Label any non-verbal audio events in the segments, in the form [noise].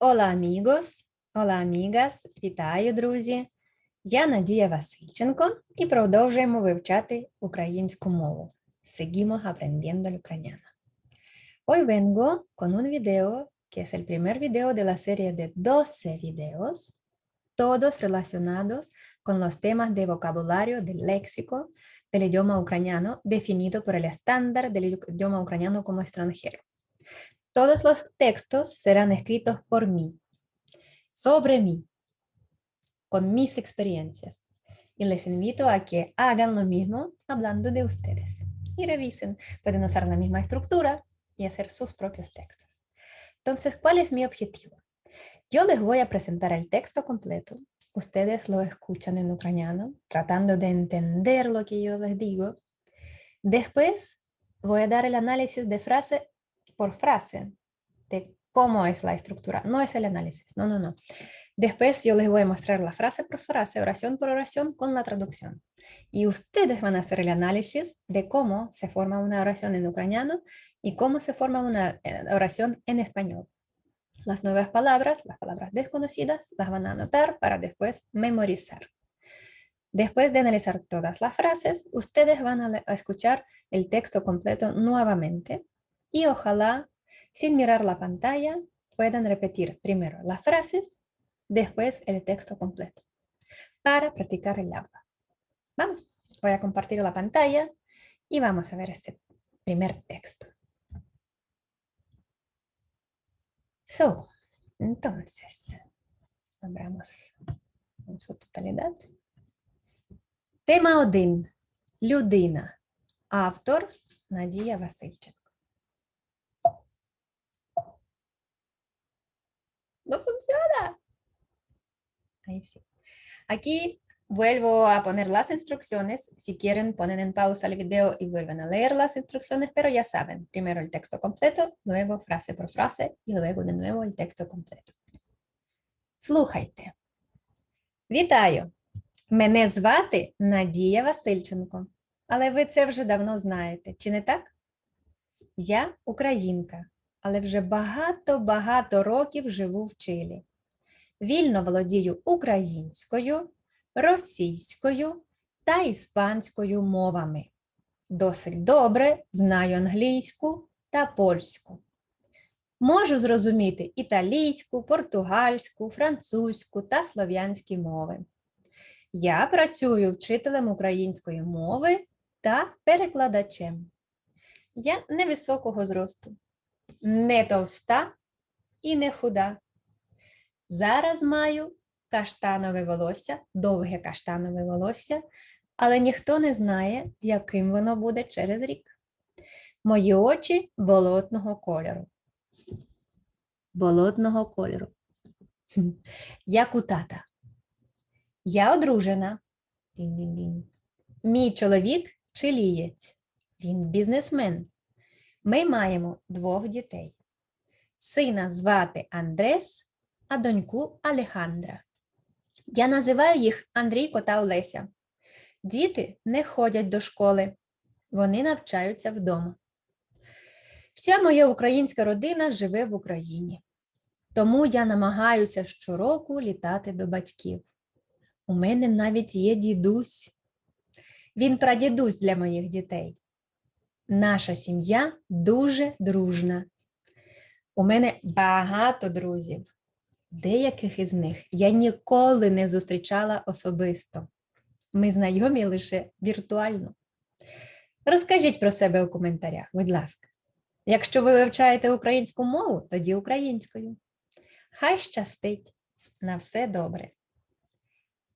Hola amigos, hola amigas, вітаю, друзі! Я Надія Васильченко і продовжуємо вивчати українську мову. Seguimos aprendiendo el ucraniano. Hoy vengo con un video que es el primer video de la serie de 12 videos, todos relacionados con los temas de vocabulario, del léxico del idioma ucraniano definido por el estándar del idioma ucraniano como extranjero. Todos los textos serán escritos por mí, sobre mí, con mis experiencias. Y les invito a que hagan lo mismo hablando de ustedes. Y revisen. Pueden usar la misma estructura y hacer sus propios textos. Entonces, ¿cuál es mi objetivo? Yo les voy a presentar el texto completo. Ustedes lo escuchan en ucraniano, tratando de entender lo que yo les digo. Después voy a dar el análisis de frase por frase de cómo es la estructura. No es el análisis, no, no, no. Después yo les voy a mostrar la frase por frase, oración por oración con la traducción. Y ustedes van a hacer el análisis de cómo se forma una oración en ucraniano y cómo se forma una eh, oración en español. Las nuevas palabras, las palabras desconocidas, las van a anotar para después memorizar. Después de analizar todas las frases, ustedes van a escuchar el texto completo nuevamente y ojalá, sin mirar la pantalla, puedan repetir primero las frases, después el texto completo, para practicar el habla. Vamos, voy a compartir la pantalla y vamos a ver este primer texto. So, entonces, abramos en su totalidad. Тема 1. Людина. Автор Надія Васильченко. No funciona. Ahí sí. Aquí vuelvo a poner las instrucciones. Si quieren, ponen en pausa el video y vuelven a leer las instrucciones, pero ya saben, primero el texto completo, luego frase por frase y luego de nuevo el texto completo. Слухайте. Вітаю! Мене звати Надія Васильченко. Але ви це вже давно знаєте, чи не так? Я українка, але вже багато-багато років живу в Чилі. Вільно володію українською, російською та іспанською мовами. Досить добре знаю англійську та польську. Можу зрозуміти італійську, португальську, французьку та слов'янські мови. Я працюю вчителем української мови та перекладачем. Я невисокого зросту не товста і не худа. Зараз маю каштанове волосся, довге каштанове волосся, але ніхто не знає, яким воно буде через рік. Мої очі болотного кольору. Болотного кольору. [laughs] Як у тата. Я одружена. Мій чоловік чилієць. Він бізнесмен. Ми маємо двох дітей. Сина звати Андрес, а доньку Алехандра. Я називаю їх Андрійко та Олеся. Діти не ходять до школи, вони навчаються вдома. Вся моя українська родина живе в Україні, тому я намагаюся щороку літати до батьків. У мене навіть є дідусь. Він прадідусь для моїх дітей. Наша сім'я дуже дружна. У мене багато друзів. Деяких із них я ніколи не зустрічала особисто. Ми знайомі лише віртуально. Розкажіть про себе у коментарях, будь ласка. Якщо ви вивчаєте українську мову, тоді українською. Хай щастить на все добре.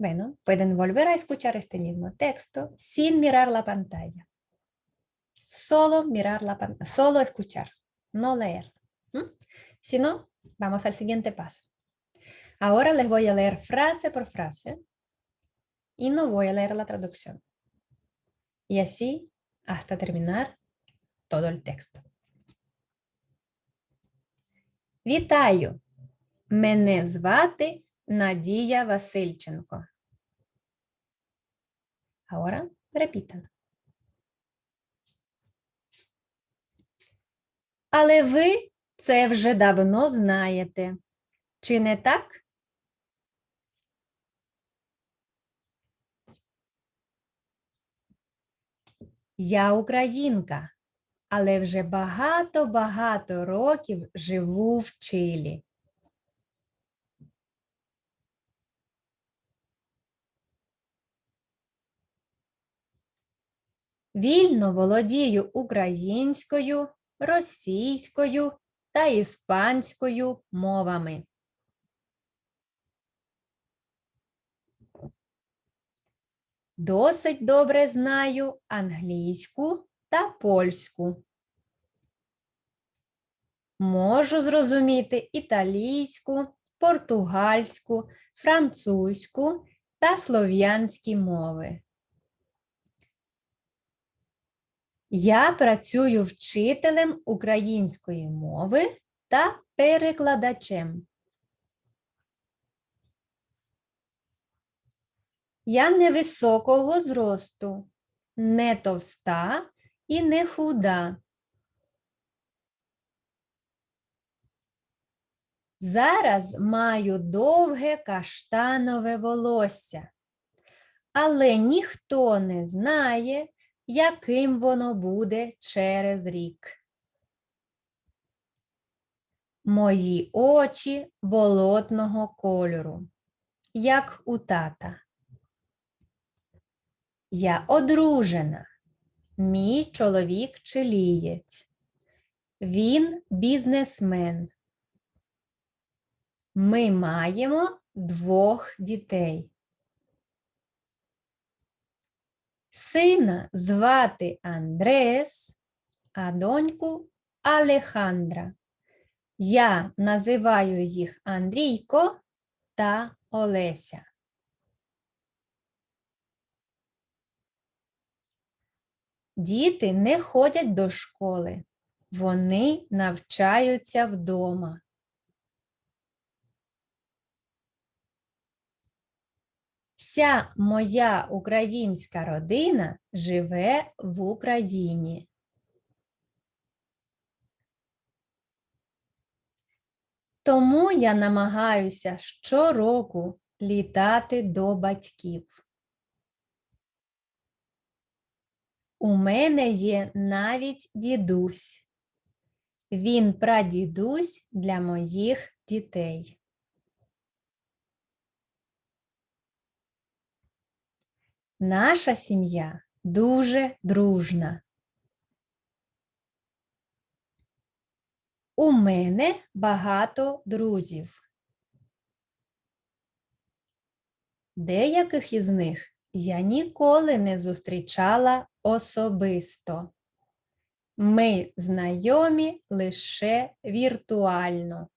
Bueno, pueden volver a escuchar este mismo texto sin mirar la pantalla. Solo mirar la pantalla, solo escuchar, no leer. ¿m? Si no, vamos al siguiente paso. Ahora les voy a leer frase por frase y no voy a leer la traducción. Y así hasta terminar todo el texto. Вітаю! Мене звати Надія Васильченко. Ahora repítanlo. Але ви це вже давно знаєте. Чи не так? Я українка, але вже багато-багато років живу в Чилі. Вільно володію українською, російською та іспанською мовами. Досить добре знаю англійську та польську. Можу зрозуміти італійську, португальську, французьку та слов'янські мови. Я працюю вчителем української мови та перекладачем. Я невисокого зросту, не товста і не худа. Зараз маю довге каштанове волосся, але ніхто не знає, яким воно буде через рік. Мої очі болотного кольору, як у тата. Я одружена. Мій чоловік чилієць. Він бізнесмен. Ми маємо двох дітей. Сина звати Андрес, а доньку Алехандра. Я називаю їх Андрійко та Олеся. Діти не ходять до школи, вони навчаються вдома. Вся моя українська родина живе в Україні. Тому я намагаюся щороку літати до батьків. У мене є навіть дідусь. Він прадідусь для моїх дітей. Наша сім'я дуже дружна. У мене багато друзів. Деяких із них я ніколи не зустрічала особисто. Ми знайомі лише віртуально.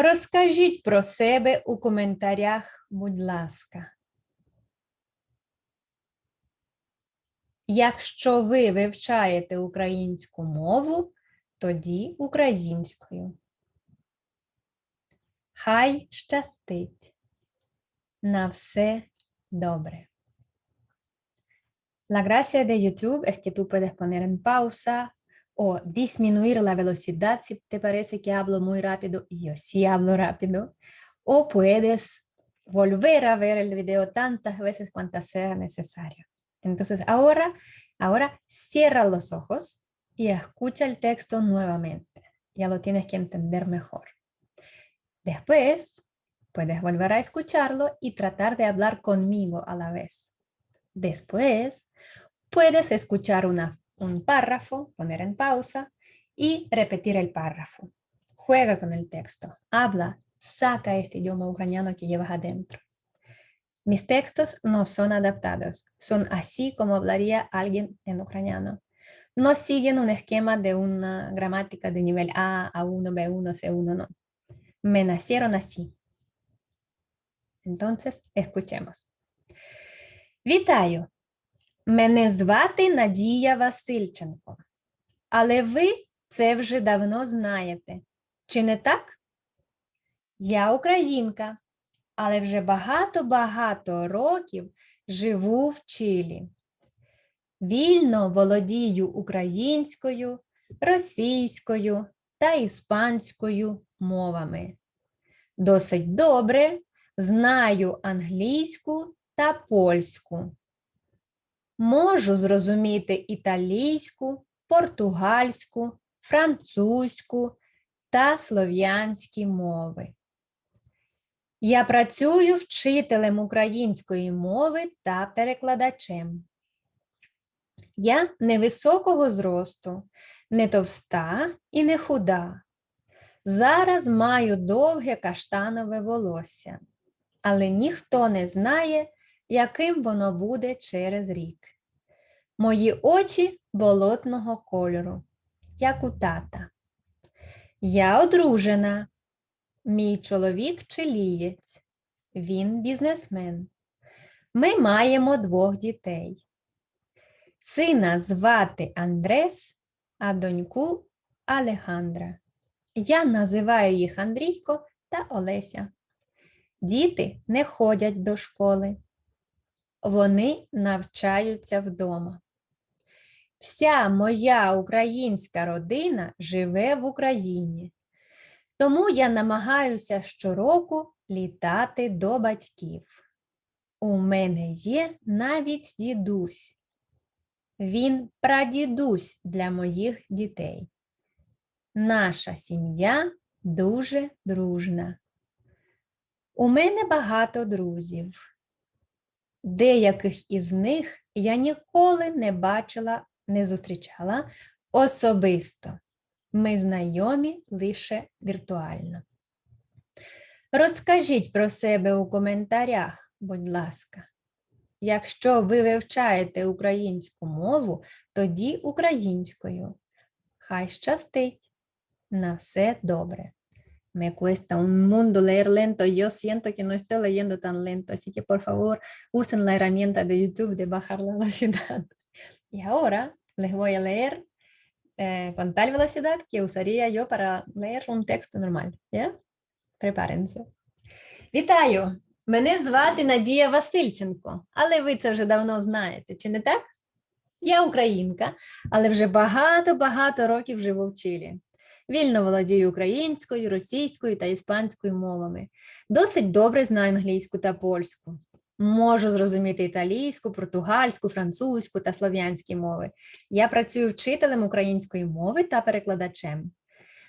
Розкажіть про себе у коментарях, будь ласка. Якщо ви вивчаєте українську мову, тоді українською. Хай щастить. На все добре. La gracia de YouTube es que tú puedes poner en pausa o disminuir la velocidad si te parece que hablo muy rápido yo sí hablo rápido. O puedes volver a ver el video tantas veces cuantas sea necesario. Entonces ahora, ahora cierra los ojos y escucha el texto nuevamente. Ya lo tienes que entender mejor. Después, puedes volver a escucharlo y tratar de hablar conmigo a la vez. Después, puedes escuchar una, un párrafo, poner en pausa y repetir el párrafo. Juega con el texto, habla, saca este idioma ucraniano que llevas adentro. Mis textos no son adaptados, son así como hablaría alguien en ucraniano. No siguen un esquema de una gramática de nivel A, A1, B1, C1, no. Me nacieron así. Entonces, escuchemos. Вітаю! Мене звати Надія Васильченко. Але ви це вже давно знаєте. Чи не так? Я українка, але вже багато-багато років живу в Чилі. Вільно володію українською, російською та іспанською мовами. Досить добре знаю англійську та польську. Можу зрозуміти італійську, португальську, французьку та слов'янські мови. Я працюю вчителем української мови та перекладачем. Я невисокого зросту, не товста і не худа. Зараз маю довге каштанове волосся, але ніхто не знає, яким воно буде через рік. Мої очі болотного кольору, як у тата. Я одружена. Мій чоловік чилієць. Він бізнесмен. Ми маємо двох дітей. Сина звати Андрес, а доньку Алехандра. Я називаю їх Андрійко та Олеся. Діти не ходять до школи. Вони навчаються вдома. Вся моя українська родина живе в Україні, тому я намагаюся щороку літати до батьків. У мене є навіть дідусь. Він прадідусь для моїх дітей. Наша сім'я дуже дружна. У мене багато друзів. Деяких із них я ніколи не бачила, не зустрічала особисто. Ми знайомі лише віртуально. Розкажіть про себе у коментарях, будь ласка. Якщо ви вивчаєте українську мову, тоді українською. Хай щастить! На все добре. Me cuesta un mundo leer lento. Yo siento que no estoy leyendo tan lento, así que por favor usen la herramienta de YouTube de bajar la [laughs] velocidad. Y ahora les voy a leer eh, con tal velocidad que usaría yo para leer un texto normal. ¿ya? Препаренse. Вітаю! Мене звати Надія Васильченко, але ви це вже давно знаєте, чи не так? Я українка, але вже багато-багато років живу в Чилі. Вільно володію українською, російською та іспанською мовами. Досить добре знаю англійську та польську. Можу зрозуміти італійську, португальську, французьку та слов'янські мови. Я працюю вчителем української мови та перекладачем.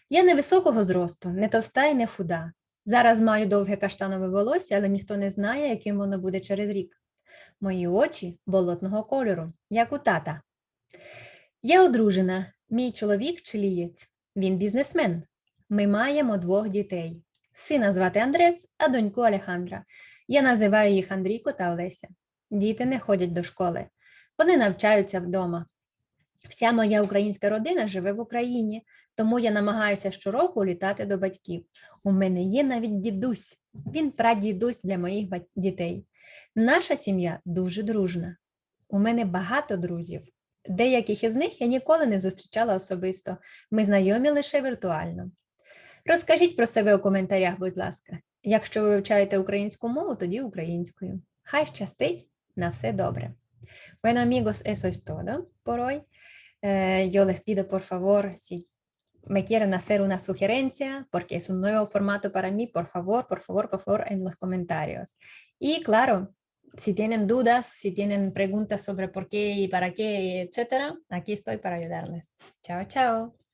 Я невисокого зросту, не товста і не худа. Зараз маю довге каштанове волосся, але ніхто не знає, яким воно буде через рік. Мої очі болотного кольору, як у тата. Я одружена, мій чоловік чилієць. Він бізнесмен. Ми маємо двох дітей. Сина звати Андрес, а доньку Алехандра. Я називаю їх Андрійко та Олеся. Діти не ходять до школи. Вони навчаються вдома. Вся моя українська родина живе в Україні, тому я намагаюся щороку літати до батьків. У мене є навіть дідусь, він прадідусь для моїх дітей. Наша сім'я дуже дружна. У мене багато друзів. Деяких із них я ніколи не зустрічала особисто. Ми знайомі лише віртуально. Розкажіть про себе у коментарях, будь ласка. Якщо ви вивчаєте українську мову, тоді українською. Хай щастить на все добре. Bueno, amigos, eso es todo por hoy. Eh, yo les pido, por favor, si me quieren hacer una sugerencia, porque es un nuevo formato para mí, por favor, por favor, por favor, en los comentarios. Y claro, si tienen dudas, si tienen preguntas sobre por qué y para qué, etcétera, aquí estoy para ayudarles. Chao, chao.